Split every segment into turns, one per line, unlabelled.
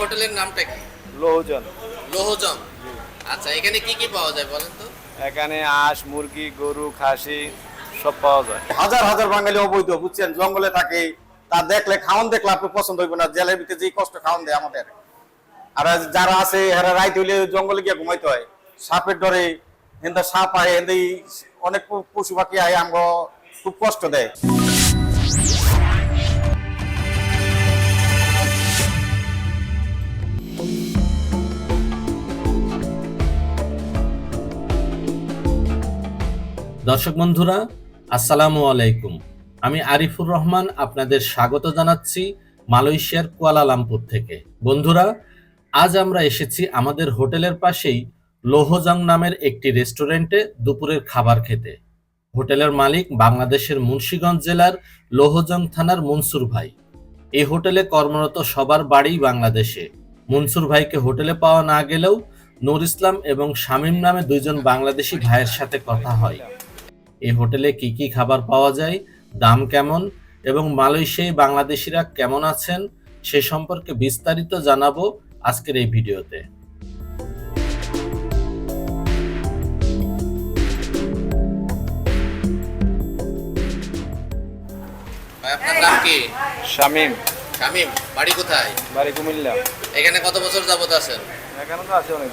হোটেলের নামটা কি?
লোহজন
লোহজং আচ্ছা এখানে কি কি পাওয়া যায় বলেন তো?
এখানে হাঁস মুরগি গরু খাসি সব পাওয়া যায়।
হাজার হাজার বাঙালি অবৈধ বুঝছেন? জঙ্গলে থাকে তা দেখলে খাওয়ান দেখলে আপনি পছন্দ হইবে না জেলের ভিতরে যে কষ্ট খাওয়ান দেয় আমাদের। আর যারা আছে এরা রাইত হইলে জঙ্গলে গিয়ে ঘুমাইতে হয়। সাপের ডরে এন্দা সাপ আয় এন্দি অনেক পশু পাখি আয় আমগো খুব কষ্ট দেয়।
দর্শক বন্ধুরা, আসসালামু আলাইকুম। আমি আরিফুর রহমান আপনাদের স্বাগত জানাচ্ছি মালয়েশিয়ার কুয়ালালামপুর থেকে। বন্ধুরা, আজ আমরা এসেছি আমাদের হোটেলের পাশেই লোহজং নামের একটি রেস্টুরেন্টে দুপুরের খাবার খেতে। হোটেলের মালিক বাংলাদেশের মুন্সিগঞ্জ জেলার লোহজং থানার মনসুর ভাই। এই হোটেলে কর্মরত সবার বাড়ি বাংলাদেশে। মনসুর ভাইকে হোটেলে পাওয়া না গেলেও নুর ইসলাম এবং শামীম নামে দুইজন বাংলাদেশি ভাইয়ের সাথে কথা হয়। এই হোটেলে কি কি খাবার পাওয়া যায় দাম কেমন এবং মালয়েশিয়ায় বাংলাদেশিরা কেমন আছেন সে সম্পর্কে বিস্তারিত জানাব আজকের এই ভিডিওতে।
আপনার নাম কি?
শামিম।
শামিম বাড়ি কোথায়?
বাড়ি কুমিল্লা।
এখানে কত বছর যাবত আছেন?
এখানে তো আছে অনেক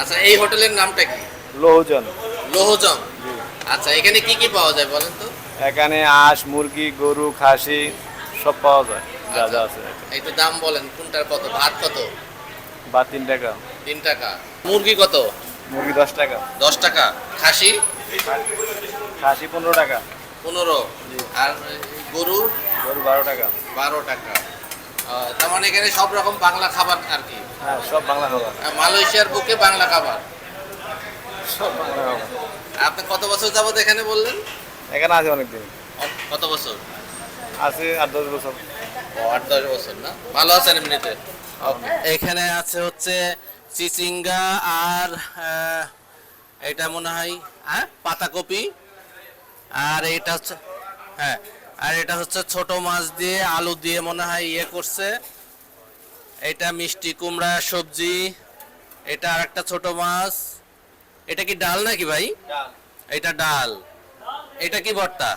আচ্ছা এই হোটেলের নামটা কি?
লোহজন।
লোহজং আচ্ছা এখানে কি কি পাওয়া যায় বলেন তো?
এখানে হাঁস মুরগি গরু খাসি সব পাওয়া যায় যা যা আছে।
একটু দাম বলেন কোনটার কত? ভাত কত?
বা তিন টাকা।
তিন টাকা। মুরগি কত?
মুরগি দশ টাকা।
দশ টাকা। খাসি?
খাসি পনেরো টাকা।
পনেরো। আর গরু?
গরু বারো টাকা।
বারো টাকা। তার মানে এখানে সব রকম বাংলা খাবার আর কি?
হ্যাঁ সব বাংলা খাবার।
মালয়েশিয়ার বুকে বাংলা খাবার।
সব বাংলা খাবার।
আপনি কত বছর যাবত এখানে বললেন?
এখানে আছে অনেক দিন
কত বছর?
আছে আট দশ বছর।
ও আট দশ বছর না? ভালো আছেন এমনিতে? এখানে আছে হচ্ছে চিচিঙ্গা আর এটা মনে হয় হ্যাঁ পাতাকপি। আর এটা হচ্ছে হ্যাঁ আর এটা হচ্ছে ছোট মাছ দিয়ে আলু দিয়ে মনে হয় ইয়ে করছে। এটা মিষ্টি কুমড়া সবজি। এটা আর একটা ছোট মাছ। এটা কি ডাল নাকি ভাই? এটা ডাল। এটা কি ভর্তা?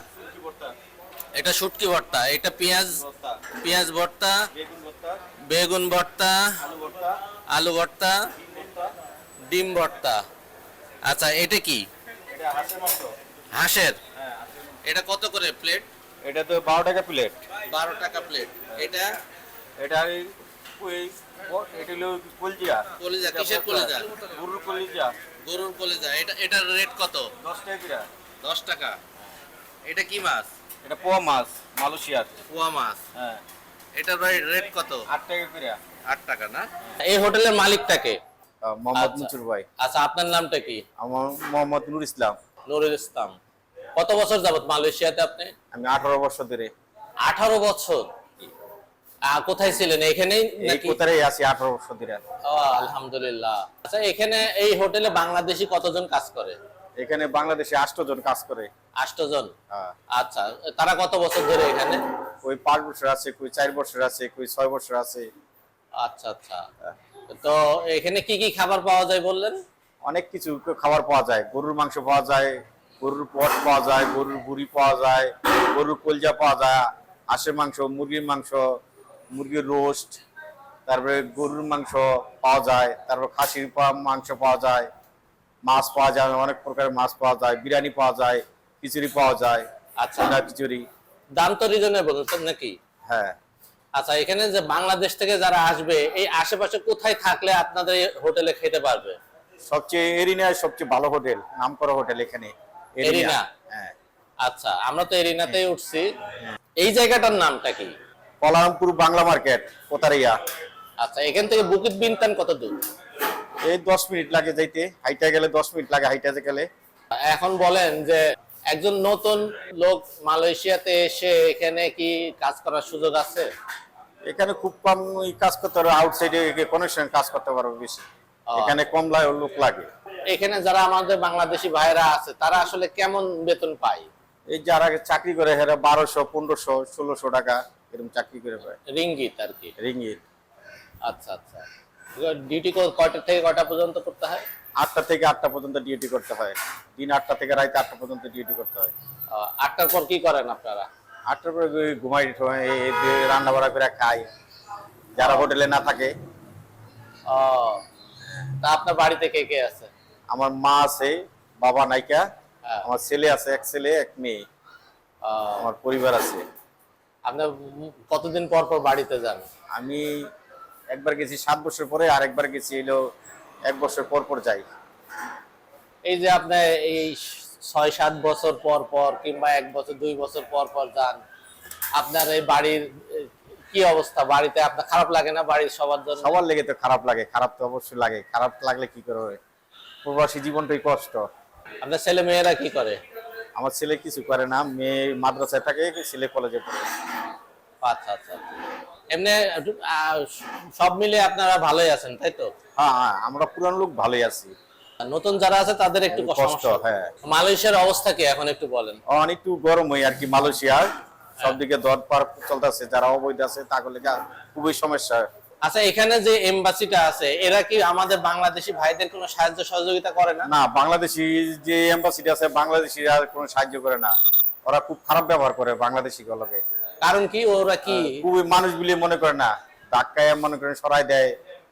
এটা শুটকি ভর্তা। এটা পেঁয়াজ পেঁয়াজ ভর্তা। বেগুন ভর্তা। আলু ভর্তা। ডিম ভর্তা। আচ্ছা এটা কি? হাঁসের এটা কত করে প্লেট?
এটা তো বারো টাকা প্লেট।
বারো টাকা প্লেট। এটা?
এটা হলো
কলিজা। কিসের কলিজা?
গরুর কলিজা।
গরুর কলিজা এটা এটার রেট কত?
দশ টাকা কিরা
দশ টাকা। এটা কি মাছ?
এটা পোয়া মাছ মালয়েশিয়ার।
পোয়া মাছ।
হ্যাঁ।
এটার ভাই রেট কত?
আট টাকা কিরা
আট টাকা না? এই হোটেলের মালিকটাকে?
মোহাম্মদ
আচ্ছা।
মুচুর ভাই।
আচ্ছা আপনার নামটা কি?
আমার মোহাম্মদ নুর ইসলাম।
নুরুল ইসলাম। কত বছর যাবত মালয়েশিয়াতে আপনি?
আমি আঠারো বছর ধরে।
আঠারো বছর? কোথায় ছিলেন? নাকি?
কোথায় আছি?
ও, আলহামদুলিল্লাহ। আচ্ছা এখানে এই হোটেলে বাংলাদেশি কতজন কাজ করে?
এখানে বাংলাদেশে আষ্ট জন কাজ করে।
আষ্টজন
হ্যাঁ।
আচ্ছা তারা কত বছর ধরে এখানে?
কই পাঁচ বছর আছে কই চার বছর আছে কই ছয় বছর আছে।
আচ্ছা আচ্ছা। তো এখানে কি কি খাবার পাওয়া যায় বললেন?
অনেক কিছু খাবার পাওয়া যায়। গরুর মাংস পাওয়া যায় গরুর পট পাওয়া যায় গরুর বুড়ি পাওয়া যায় গরুর কলজা পাওয়া যায় হাঁসের মাংস মুরগির মাংস মুরগির রোস্ট তারপরে গরুর মাংস পাওয়া যায় তারপর খাসির মাংস পাওয়া যায় মাছ পাওয়া যায় অনেক প্রকারের মাছ পাওয়া যায় বিরিয়ানি পাওয়া যায় খিচুড়ি পাওয়া যায়
আচ্ছা।
খিচুড়ি।
দাম তো রিজনেবল নাকি?
হ্যাঁ।
আচ্ছা এখানে যে বাংলাদেশ থেকে যারা আসবে এই আশেপাশে কোথায় থাকলে আপনাদের হোটেলে খেতে পারবে?
সবচেয়ে এরিনায় সবচেয়ে ভালো হোটেল নাম করা হোটেল এখানে
এরিনা?
হ্যাঁ।
আচ্ছা আমরা তো এরিনাতেই উঠছি। এই জায়গাটার নামটা কি?
কলারামপুর বাংলা মার্কেট কোতারিয়া।
আচ্ছা এখান থেকে বুকিত বিনতান কত দূর?
এই দশ মিনিট লাগে যাইতে। হাইটা গেলে দশ মিনিট লাগে হাইটা গেলে।
এখন বলেন যে একজন নতুন লোক মালয়েশিয়াতে এসে এখানে কি কাজ করার সুযোগ আছে?
এখানে খুব কম কাজ করতে পারবে আউটসাইডে কানেকশন কাজ করতে পারবে বেশি। এখানে কম লা- লোক লাগে।
এখানে যারা আমাদের বাংলাদেশি ভাইরা আছে তারা আসলে কেমন বেতন পায়?
এই যারা চাকরি করে এরা বারোশো পনেরোশো ষোলোশো টাকা। এরকম চাকরি করে পায়।
রিঙ্গিত আর কি।
রিঙ্গিত।
আচ্ছা আচ্ছা। ডিউটি কয়টা থেকে কয়টা পর্যন্ত করতে হয়?
আটটা থেকে আটটা পর্যন্ত ডিউটি করতে হয়। দিন আটটা থেকে রাত আটটা পর্যন্ত ডিউটি করতে হয়।
আটটার পর কি করেন আপনারা?
আটটার পরে ঘুমাই রান্না বাড়া করে খাই। যারা হোটেলে না থাকে।
ও তা আপনার বাড়িতে কে কে আছে?
আমার মা আছে বাবা নাইকা
হ্যাঁ।
আমার ছেলে আছে এক ছেলে এক মেয়ে। আমার পরিবার আছে।
আপনার কতদিন পর পর বাড়িতে যান?
আমি একবার গেছি সাত বছর পরে আর একবার গেছি এলো এক বছর পর পর যাই।
এই যে আপনার এই ছয় সাত বছর পর পর কিংবা এক বছর দুই বছর পর পর যান আপনার এই বাড়ির কি অবস্থা? বাড়িতে আপনার খারাপ লাগে না? বাড়ির সবার জন্য?
সবার লেগে তো খারাপ লাগে খারাপ তো অবশ্যই লাগে। খারাপ লাগলে কি করে? প্রবাসী জীবনটাই কষ্ট।
আপনার ছেলে মেয়েরা কি করে?
আমার ছেলে কিছু করে না মেয়ে মাদ্রাসায় থাকে ছেলে কলেজে পড়ে।
আচ্ছা আচ্ছা আচ্ছা। এমনি সব মিলে আপনারা ভালোই আছেন তাই তো?
হ্যাঁ হ্যাঁ আমরা পুরান লোক ভালোই আছি।
নতুন যারা আছে তাদের একটু
কষ্ট, হ্যাঁ।
মালয়েশিয়ার অবস্থা কি এখন একটু বলেন।
অনেক একটু গরম হয় আর কি মালয়েশিয়ার। সব দিকে দর পার চলতেছে যারা অবৈধ আছে তাহলে খুবই সমস্যা।
আচ্ছা এখানে যে এমবাসিটা আছে এরা কি আমাদের বাংলাদেশি ভাইদের কোনো সাহায্য সহযোগিতা করে না?
না বাংলাদেশি যে এম্বাসিটি আছে বাংলাদেশি আর কোনো সাহায্য করে না। ওরা খুব খারাপ ব্যবহার করে বাংলাদেশি গুলোকে
কারণ কি ওরা কি?
খুবই মানুষ বলে মনে করে না। ধাক্কায় মনে করেন সরাই দেয়।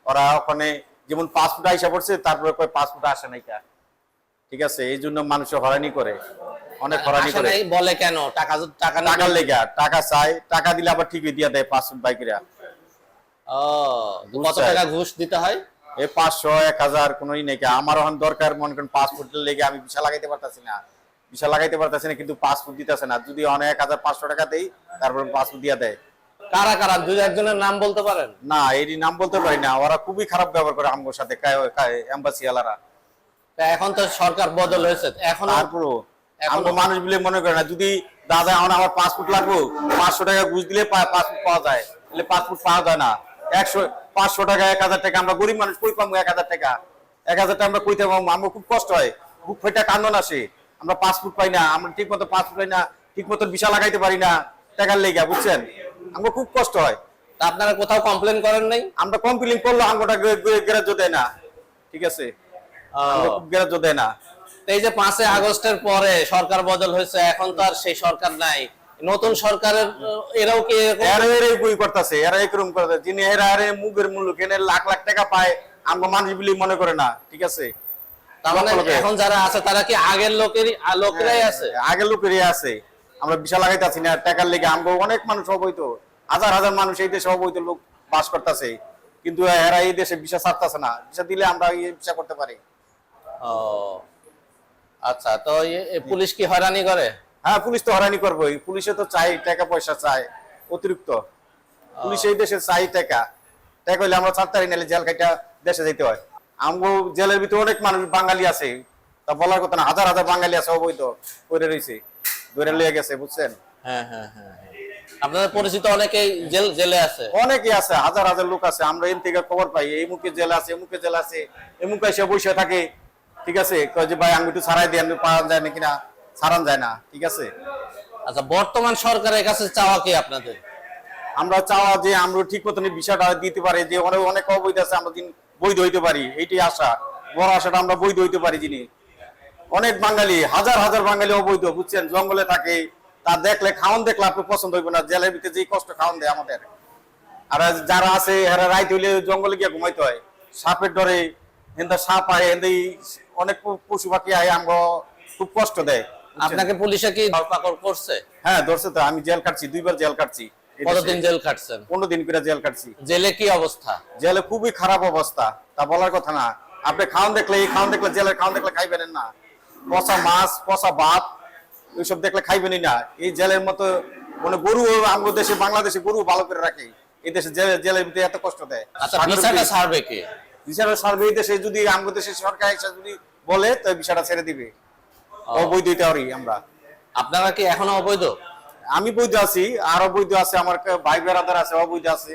ওরা ওখানে যেমন পাসপোর্ট আইসা পড়ছে তারপরে কয় পাসপোর্ট আসে নাই কা ঠিক আছে এই জন্য মানুষ হরানি করে। অনেক হরানি করে।
বলে কেন? টাকা টাকা না
টাকার লেগা টাকা চাই টাকা দিলে আবার ঠিকই দিয়ে দেয় পাসপোর্ট বাইকেরা।
ও কত। টাকা ঘুষ দিতে হয়?
এই পাঁচশো এক হাজার কোনোই নেই। আমার এখন দরকার মনে করেন পাসপোর্টের লেগে আমি ভিসা লাগাইতে পারতাছি না। ভিসা লাগাইতে পারতাছি না কিন্তু পাসপোর্ট দিতেছে না। যদি অনেক হাজার পাঁচশো টাকা দেই তারপর পাসপোর্ট দিয়ে দেয়।
কারা কারা? দুই একজনের নাম বলতে পারেন?
না এরই নাম বলতে পারি না। ওরা খুবই খারাপ ব্যবহার করে আমগোর সাথে এম্বাসি আলারা।
এখন তো সরকার বদল হয়েছে। এখন
তারপরও
এখনো-
আমগো মানুষ বলে মনে করে না যদি দাদা এখন আমার পাসপোর্ট লাগবো পাঁচশো টাকা ঘুষ দিলে পাসপোর্ট পাওয়া যায়। তাহলে পাসপোর্ট পাওয়া যায় না। একশো পাঁচশো টাকা এক হাজার টাকা আমরা গরিব মানুষ কই পাবো এক হাজার টাকা? এক হাজার টাকা আমরা কইতে পাবো আমার খুব কষ্ট হয়। বুক ফেটা কান্দন আসে। আমরা পাসপোর্ট পাই না আমরা ঠিক মতো পাসপোর্ট পাই না ঠিক মতো ভিসা লাগাইতে পারি না টাকার লেগে বুঝছেন? আমার খুব কষ্ট হয়।
তা আপনারা কোথাও কমপ্লেন করেন নাই?
আমরা কমপ্লেন করল আমগোটা গ্রাহ্য দেয় না ঠিক আছে? গ্রাহ্য দেয় না।
তো এই যে পাঁচই আগস্টের পরে সরকার বদল হয়েছে এখন তো আর সেই সরকার নাই। নতুন সরকারের এরাও কি
এরা এরাই বই করতেছে এরা এরকম করতেছে যিনি এরা আরে মুগের মূল্য কেনে লাখ লাখ টাকা পায় আমরা মানুষ বলে মনে করে না ঠিক আছে
তার মানে
লক্ষ লোকের।
এখন যারা আছে তারা কি আগের লোকেরই লোকেরাই আছে?
আগের লোকেরই আছে। আমরা বিশাল লাগাইতেছি না টাকার লেগে আমরা অনেক মানুষ অবৈধ। হাজার হাজার মানুষ এই দেশে অবৈধ লোক বাস করতেছে। কিন্তু এরা এই দেশে ছাড়তেছে না। দিলে আমরা এই করতে পারি।
ও আচ্ছা তো পুলিশ কি হয়রানি করে?
হ্যাঁ পুলিশ তো হরানি করবোই। পুলিশে তো চাই টাকা পয়সা চাই অতিরিক্ত। পুলিশ এই দেশে চাই টাকা। টাকা হইলে আমরা ছাড়তে পারি নাহলে জেল খাইটা দেশে যেতে হয়। আমগো জেলের ভিতরে অনেক মানুষ বাঙালি আছে। তা বলার কথা না হাজার হাজার বাঙালি আছে অবৈধ করে রয়েছে ধরে লিয়ে গেছে বুঝছেন?
হ্যাঁ হ্যাঁ হ্যাঁ হ্যাঁ। আপনাদের পরিচিত অনেকেই জেল জেলে আছে?
অনেকে আছে হাজার হাজার লোক আছে আমরা এর থেকে খবর পাই এই মুখে জেল আছে মুখে জেল আছে এই মুখে এসে বসে থাকে ঠিক আছে? যে ভাই আমি একটু ছাড়াই আমি পাওয়া যায় না? কিনা ছাড়ান যায় না ঠিক আছে?
আচ্ছা বর্তমান সরকারের কাছে চাওয়া কি আপনাদের?
আমরা চাওয়া যে আমরা ঠিক মতন বিষয়টা দিতে পারি যে অনেক অনেক অবৈধ আছে আমরা বৈধ হইতে পারি এইটাই আশা। বড় আশাটা আমরা বৈধ হইতে পারি যিনি। অনেক বাঙালি হাজার হাজার বাঙালি অবৈধ বুঝছেন? জঙ্গলে থাকে তা দেখলে খাওয়ান দেখলে আপনি পছন্দ হইবে না জেলের ভিতরে যে কষ্ট খাওয়ান দেয় আমাদের। আর যারা আছে এরা রাইত হইলে জঙ্গলে গিয়ে ঘুমাইতে হয়। সাপের ডরে হেন্দা সাপ আয় হেন্দা অনেক পশু পাখি আয় আমরা খুব কষ্ট দেয়
আপনাকে পুলিশে কি ধরপাকড় করছে?
হ্যাঁ ধরছে তো আমি জেল কাটছি দুইবার জেল কাটছি।
কতদিন জেল কাটছেন?
পনেরো দিন করে জেল কাটছি।
জেলে কি অবস্থা?
জেলে খুবই খারাপ অবস্থা তা বলার কথা না। আপনি দেখলে এই দেখলে জেলের দেখলে খাইবেন না। পচা মাছ পচা ভাত এইসব দেখলে খাইবেনই না। এই জেলের মতো মানে গরু আমাদের দেশে বাংলাদেশে গরু ভালো করে রাখে। এই দেশে জেলে জেলের ভিতরে এত কষ্ট দেয়।
আচ্ছা ভিসাটা ছাড়বে কে?
বিচার সার্ভে এই দেশে যদি আমাদের দেশে সরকার এসে যদি বলে তো বিষয়টা ছেড়ে দিবে। অবৈধ আমরা।
আপনারা কি এখনও অবৈধ?
আমি বৈধ আছি আরও বৈধ আছে আমার ভাই বেড়াদার আছে অবৈধ আছে।